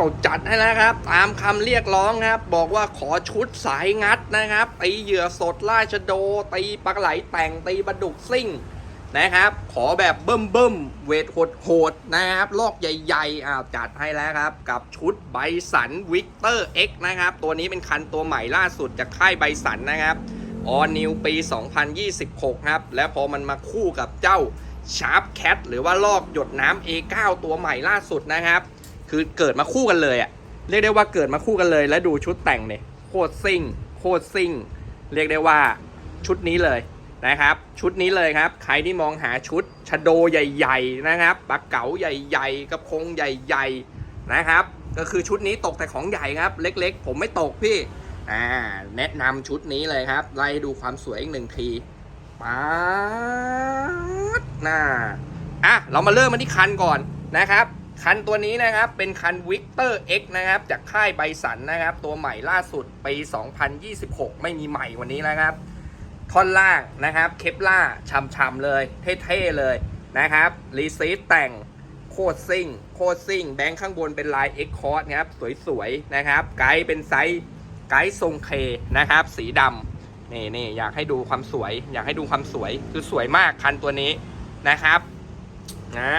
วจัดให้แล้วครับ ตามคำเรียกร้องครับ บอกว่าขอชุดสายงัดนะครับตีเหยื่อสดราชโดตีปลาไหลแต่งตีปลาดุกซิ่งนะครับ ขอแบบเบิ่มเบิ่มเวทโหดโหดๆนะครับ ลอกใหญ่ๆอ้าวจัดให้แล้วครับ กับชุดไบสันวิกเตอร์ X นะครับ ตัวนี้เป็นคันตัวใหม่ล่าสุดจากค่ายไบสันนะครับออนิวปี 2026 ครับ และพอมันมาคู่กับเจ้าชาร์ปแคทหรือว่าลอกหยดน้ำ A9 ตัวใหม่ล่าสุดนะครับ คือเกิดมาคู่กันเลยอะเรียกได้ว่าเกิดมาคู่กันเลย และดูชุดแต่งเนี่ยโคตรซิ่ง โคตรซิ่ง เรียกได้ว่าชุดนี้เลยนะครับ ชุดนี้เลยครับ ใครที่มองหาชุดชโดใหญ่ ๆ นะครับปลาเก๋าใหญ่ ๆ กระพงใหญ่ ๆ นะครับ ก็คือชุดนี้ตกแต่ของใหญ่ครับ เล็ก ๆ ผมไม่ตกพี่อ่าแนะนำชุดนี้เลยครับ ไล่ดูความสวยอีกหนึ่งทีป๊าดน่าอะ เรามาเริ่มมาที่คันก่อนนะครับ คันตัวนี้นะครับเป็นคัน Victor X นะครับจากค่ายไบสันนะครับ ตัวใหม่ล่าสุดปี 2026 ไม่มีใหม่วันนี้นะครับ ท่อนล่างนะครับเคปล่าช่ำๆเลย เท่ๆเลยนะครับรีซีฟแต่งโคตรซิ่งโคตรซิ่ง แบงค์ข้างบนเป็นลาย X c o r d ครับสวยๆนะครับ ไกด์เป็นไซส์ไกด์ทรงเคนะครับ สีดำนี่นี่อยากให้ดูความสวย อยากให้ดูความสวยคือสวยมากคันตัวนี้นะครับอ่า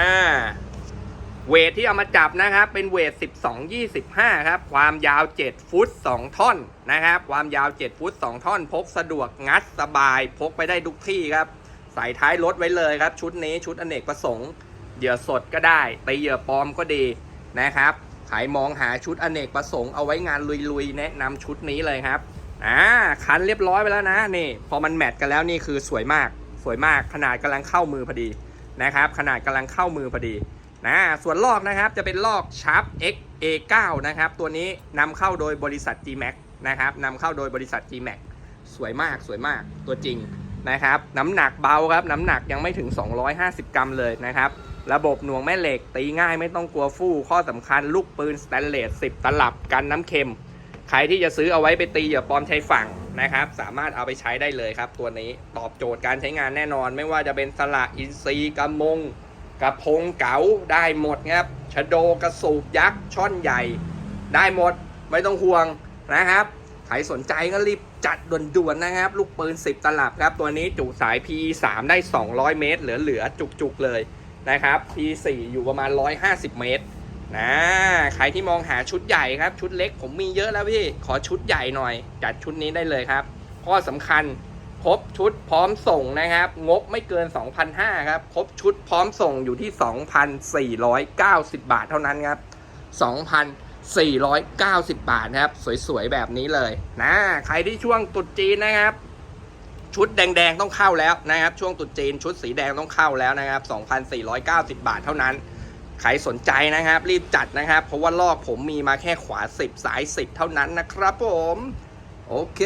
เวทที่เอามาจับนะครับ เป็นเวท 12 25 ครับ ความยาว 7 ฟุต 2 ท่อนนะครับ ความยาว 7 ฟุต 2 ท่อน พกสะดวกงัดสบาย พกไปได้ทุกที่ครับ ใส่ท้ายรถไว้เลยครับ ชุดนี้ชุดอเนกประสงค์ เหยื่อสดก็ได้ตีเหยื่อปลอมก็ดีนะครับใครมองหาชุดอเนกประสงค์เอาไว้งานลุยๆ แนะนำชุดนี้เลยครับอ่าคันเรียบร้อยไปแล้วนะนี่ พอมันแมทกันแล้วนี่คือสวยมาก สวยมากขนาดกำลังเข้ามือพอดีนะครับ ขนาดกำลังเข้ามือพอดี นะส่วนลอกนะครับจะเป็นลอก Sharp X A9 นะครับตัวนี้นำเข้าโดยบริษัท G-Max นะครับนำเข้าโดยบริษัท G-Max สวยมากสวยมากตัวจริงนะครับน้ำหนักเบาครับน้ำหนักยังไม่ถึง 250 กรัมเลยนะครับระบบหน่วงแม่เหล็กตีง่ายไม่ต้องกลัวฟู่ข้อสำคัญลูกปืนสแตนเลส 10 ตลับกันน้ำเค็ม ใครที่จะซื้อเอาไว้ไปตีเหยื่อปลอมชายฝั่งนะครับสามารถเอาไปใช้ได้เลยครับ ตัวนี้ตอบโจทย์การใช้งานแน่นอน ไม่ว่าจะเป็นสละอินทรีกระมง กระพงเก๋าได้หมดครับชะโดกระสูบยักษ์ช่อนใหญ่ ได้หมดไม่ต้องห่วงนะครับใครสนใจก็รีบจัดด่วนๆนะครับ ลูกปืน 10 ตลับครับ ตัวนี้จุสาย P3 ได้ 200 เมตร เหลือๆจุกๆเลยนะครับ P4 อยู่ประมาณ 150 เมตรนะใครที่มองหาชุดใหญ่ครับ ชุดเล็กผมมีเยอะแล้วพี่ ขอชุดใหญ่หน่อย จัดชุดนี้ได้เลยครับ ข้อสำคัญ ครบชุดพร้อมส่งนะครับ งบไม่เกิน 2,500 ครับ ครบชุดพร้อมส่งอยู่ที่ 2,490 บาทเท่านั้นครับ 2,490 บาทนะครับ สวยๆ แบบนี้เลยนะ ใครที่ช่วงตรุษจีนนะครับ ชุดแดงๆ ต้องเข้าแล้วนะครับ ช่วงตรุษจีนชุดสีแดงต้องเข้าแล้วนะครับ 2,490 บาทเท่านั้น ใครสนใจนะครับ รีบจัดนะครับ เพราะว่าลอกผมมีมาแค่ขวา 10 สาย 10 เท่านั้นนะครับผม โอเค